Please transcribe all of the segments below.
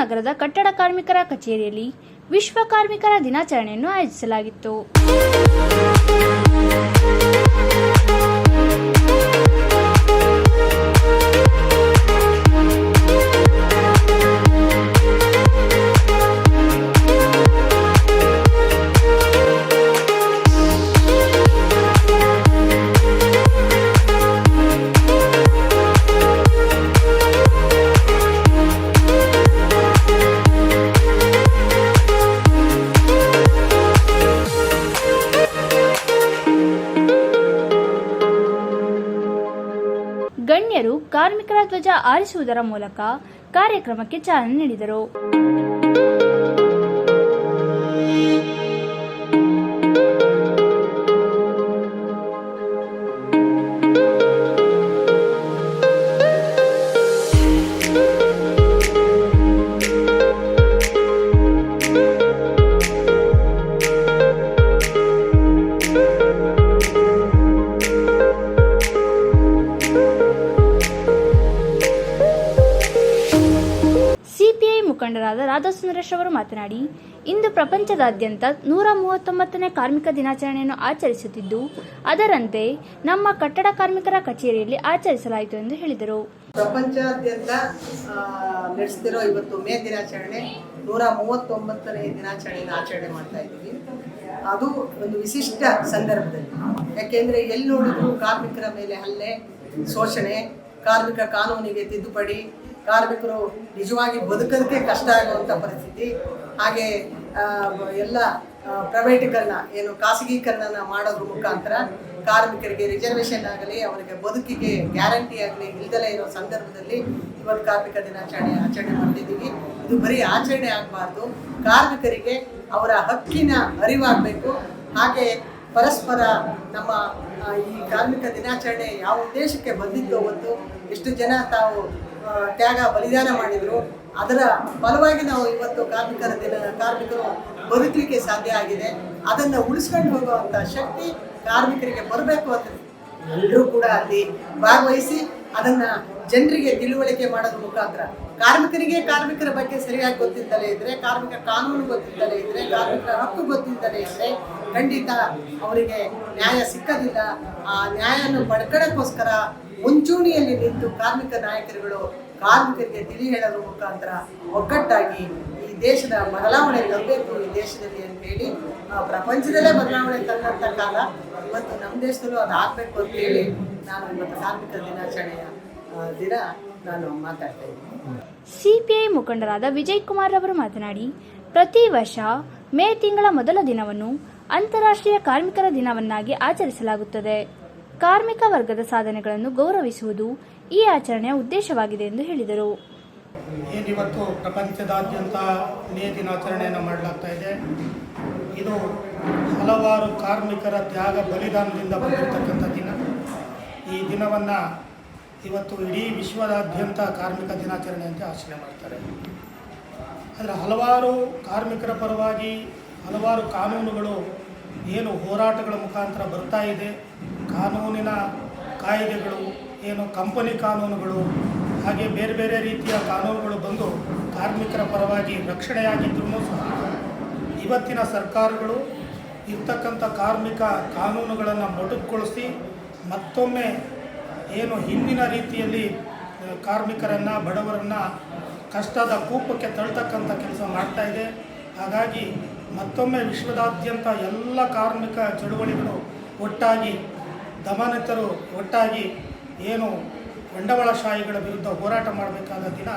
ನಗರದ ಕಟ್ಟಡ ಕಾರ್ಮಿಕರ ಕಚೇರಿಯಲ್ಲಿ ವಿಶ್ವ ಕಾರ್ಮಿಕರ ದಿನಾಚರಣೆಯನ್ನು ಆಯೋಜಿಸಲಾಗಿತ್ತು. ಗಣ್ಯರು ಕಾರ್ಮಿಕರ ಧ್ವಜ ಆರಿಸುವುದರ ಮೂಲಕ ಕಾರ್ಯಕ್ರಮಕ್ಕೆ ಚಾಲನೆ ನೀಡಿದರು. ಮುಖಂಡರಾದ ರಾಧಾ ಸುಂದರೇಶ್ ಅವರು ಮಾತನಾಡಿ, ಇಂದು ಪ್ರಪಂಚದಾದ್ಯಂತ ನೂರ ಮೂವತ್ತೊಂಬತ್ತನೇ ಕಾರ್ಮಿಕ ದಿನಾಚರಣೆಯನ್ನು ಆಚರಿಸುತ್ತಿದ್ದು, ಅದರಂತೆ ನಮ್ಮ ಕಟ್ಟಡ ಕಾರ್ಮಿಕರ ಕಚೇರಿಯಲ್ಲಿ ಆಚರಿಸಲಾಯಿತು ಎಂದು ಹೇಳಿದರು. ಪ್ರಪಂಚದಾದ್ಯಂತ ನಡೆಸ್ತಿರೋ ಇವತ್ತು ಮೇ ದಿನಾಚರಣೆ ನೂರ ಮೂವತ್ತೊಂಬತ್ತನೇ ದಿನಾಚರಣೆಯನ್ನು ಆಚರಣೆ ಮಾಡ್ತಾ ಇದ್ದೀವಿ. ಅದು ಒಂದು ವಿಶಿಷ್ಟ ಸಂದರ್ಭದಲ್ಲಿ. ಯಾಕೆಂದ್ರೆ ಎಲ್ಲಿ ನೋಡಿದ್ರು ಕಾರ್ಮಿಕರ ಮೇಲೆ ಹಲ್ಲೆ, ಶೋಷಣೆ, ಕಾರ್ಮಿಕ ಕಾನೂನಿಗೆ ತಿದ್ದುಪಡಿ ಕಾರ್ಮಿಕರು ನಿಜವಾಗಿ ಬದುಕೋದಕ್ಕೆ ಕಷ್ಟ ಆಗುವಂಥ ಪರಿಸ್ಥಿತಿ. ಹಾಗೆ ಎಲ್ಲ ಪ್ರೈವೇಟೀಕರಣ ಏನು ಖಾಸಗೀಕರಣ ಮಾಡೋದ್ರ ಮುಖಾಂತರ ಕಾರ್ಮಿಕರಿಗೆ ರಿಸರ್ವೇಷನ್ ಆಗಲಿ, ಅವರಿಗೆ ಬದುಕಿಗೆ ಗ್ಯಾರಂಟಿ ಆಗಲಿ, ಇಲ್ದಲೇ ಇರೋ ಸಂದರ್ಭದಲ್ಲಿ ಇವತ್ತು ಕಾರ್ಮಿಕ ದಿನಾಚರಣೆ, ಆಚರಣೆ ಮಾಡ್ತಿದ್ದೀವಿ. ಇದು ಬರೀ ಆಚರಣೆ ಆಗಬಾರ್ದು. ಕಾರ್ಮಿಕರಿಗೆ ಅವರ ಹಕ್ಕಿನ ಅರಿವಾಗಬೇಕು. ಹಾಗೆ ಪರಸ್ಪರ ನಮ್ಮ ಈ ಕಾರ್ಮಿಕ ದಿನಾಚರಣೆ ಯಾವ ಉದ್ದೇಶಕ್ಕೆ ಬಂದಿತ್ತು ಅವತ್ತು ಎಷ್ಟು ಜನ ತಾವು ತ್ಯಾಗ ಬಲಿದಾನ ಮಾಡಿದ್ರು. ಅದರ ಫಲವಾಗಿ ನಾವು ಇವತ್ತು ಕಾರ್ಮಿಕರ ದಿನ, ಕಾರ್ಮಿಕರು ಬದುಕಲಿಕ್ಕೆ ಸಾಧ್ಯ ಆಗಿದೆ. ಅದನ್ನು ಉಳಿಸ್ಕೊಂಡು ಹೋಗುವಂಥ ಶಕ್ತಿ ಕಾರ್ಮಿಕರಿಗೆ ಬರಬೇಕು ಅಂತ ಎಲ್ಲರೂ ಕೂಡ ಅಲ್ಲಿ ಭಾಗವಹಿಸಿ ಅದನ್ನ ಜನರಿಗೆ ತಿಳುವಳಿಕೆ ಮಾಡೋದ್ರ ಮುಖಾಂತರ. ಕಾರ್ಮಿಕರಿಗೆ ಕಾರ್ಮಿಕರ ಬಗ್ಗೆ ಸರಿಯಾಗಿ ಗೊತ್ತಿದ್ದಲೇ ಇದ್ರೆ, ಕಾರ್ಮಿಕ ಕಾನೂನು ಗೊತ್ತಿದ್ದಲೇ ಇದ್ರೆ, ಕಾರ್ಮಿಕರ ಹಕ್ಕು ಗೊತ್ತಿದ್ದಲೇ ಇದ್ರೆ ಖಂಡಿತ ಅವರಿಗೆ ನ್ಯಾಯ ಸಿಕ್ಕದಿಲ್ಲ. ಆ ನ್ಯಾಯವನ್ನು ಪಡ್ಕೊಳ್ಳೋಕ್ಕೋಸ್ಕರ ಮುಂಚೂಣಿಯಲ್ಲಿ ನಿಂತು ಕಾರ್ಮಿಕ ನಾಯಕರುಗಳು ಕಾರ್ಮಿಕರಿಗೆ ತಿಳಿ ಹೇಳೋದ್ರ ಮುಖಾಂತರ ಒಗ್ಗಟ್ಟಾಗಿ ಈ ದೇಶದ ಬದಲಾವಣೆ ತರಬೇಕು, ಈ ದೇಶದಲ್ಲಿ ಅಂತ ಹೇಳಿ ಪ್ರಪಂಚದಲ್ಲೇ ಬದಲಾವಣೆ ತಂದಂಥ ಕಾಲ ಇವತ್ತು ನಮ್ಮ ದೇಶದಲ್ಲೂ ಅದು ಆಗಬೇಕು ಅಂತ ಹೇಳಿ ನಾನು ಇವತ್ತು ಕಾರ್ಮಿಕ ದಿನಾಚರಣೆಯ ದಿನ ನಾನು ಮಾತಾಡ್ತಾ ಇದ್ದೀನಿ. ಸಿಪಿಐ ಮುಖಂಡರಾದ ವಿಜಯ್ ಕುಮಾರ್ ಅವರು ಮಾತನಾಡಿ ಪ್ರತಿ ವರ್ಷ ಮೇ ತಿಂಗಳ ಮೊದಲ ದಿನವನ್ನು ಅಂತಾರಾಷ್ಟ್ರೀಯ ಕಾರ್ಮಿಕರ ದಿನವನ್ನಾಗಿ ಆಚರಿಸಲಾಗುತ್ತದೆ. ಕಾರ್ಮಿಕ ವರ್ಗದ ಸಾಧನೆಗಳನ್ನು ಗೌರವಿಸುವುದು ಈ ಆಚರಣೆಯ ಉದ್ದೇಶವಾಗಿದೆ ಎಂದು ಹೇಳಿದರು. ಏನಿವತ್ತು ಪ್ರಪಂಚದಾದ್ಯಂತ ಮೇ ದಿನಾಚರಣೆಯನ್ನು ಮಾಡಲಾಗ್ತಾ ಇದೆ. ಇದು ಹಲವಾರು ಕಾರ್ಮಿಕರ ತ್ಯಾಗ ಬಲಿದಾನದಿಂದ ಬಂದಿರತಕ್ಕಂಥ ದಿನ. ಈ ದಿನವನ್ನು ಇವತ್ತು ಇಡೀ ವಿಶ್ವದಾದ್ಯಂತ ಕಾರ್ಮಿಕ ದಿನಾಚರಣೆ ಅಂತ ಆಚರಣೆ ಮಾಡ್ತಾರೆ. ಆದರೆ ಹಲವಾರು ಕಾರ್ಮಿಕರ ಪರವಾಗಿ ಹಲವಾರು ಕಾನೂನುಗಳು ಏನು ಹೋರಾಟಗಳ ಮುಖಾಂತರ ಬರ್ತಾ ಇದೆ. ಕಾನೂನಿನ ಕಾಯ್ದೆಗಳು, ಏನು ಕಂಪನಿ ಕಾನೂನುಗಳು, ಹಾಗೆ ಬೇರೆ ಬೇರೆ ರೀತಿಯ ಕಾನೂನುಗಳು ಬಂದು ಕಾರ್ಮಿಕರ ಪರವಾಗಿ ರಕ್ಷಣೆಯಾಗಿದ್ರೂ ಸಹ ಇವತ್ತಿನ ಸರ್ಕಾರಗಳು ಇರ್ತಕ್ಕಂಥ ಕಾರ್ಮಿಕ ಕಾನೂನುಗಳನ್ನು ಮೊಟಕುಗೊಳಿಸಿ ಮತ್ತೊಮ್ಮೆ ಏನು ಹಿಂದಿನ ರೀತಿಯಲ್ಲಿ ಕಾರ್ಮಿಕರನ್ನು, ಬಡವರನ್ನು ಕಷ್ಟದ ಕೂಪಕ್ಕೆ ತಳ್ತಕ್ಕಂಥ ಕೆಲಸ ಮಾಡ್ತಾ ಇದೆ. ಹಾಗಾಗಿ ಮತ್ತೊಮ್ಮೆ ವಿಶ್ವದಾದ್ಯಂತ ಎಲ್ಲ ಕಾರ್ಮಿಕ ಚಳುವಳಿಗಳು ಒಟ್ಟಾಗಿ, ದಮನಿತರು ಒಟ್ಟಾಗಿ ಏನು ಬಂಡವಾಳಶಾಹಿಗಳ ವಿರುದ್ಧ ಹೋರಾಟ ಮಾಡಬೇಕಾದ ದಿನ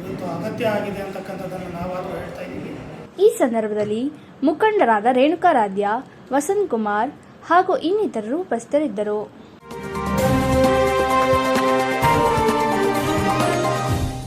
ಇವತ್ತು ಅಗತ್ಯ ಆಗಿದೆ ಅಂತಕ್ಕಂಥದ್ದನ್ನು ನಾವಾದರೂ ಹೇಳ್ತಾ ಇದ್ದೀವಿ. ಈ ಸಂದರ್ಭದಲ್ಲಿ ಮುಖಂಡರಾದ ರೇಣುಕಾರಾಧ್ಯ ವಸಂತ್ ಕುಮಾರ್ ಹಾಗೂ ಇನ್ನಿತರರು ಉಪಸ್ಥಿತರಿದ್ದರು.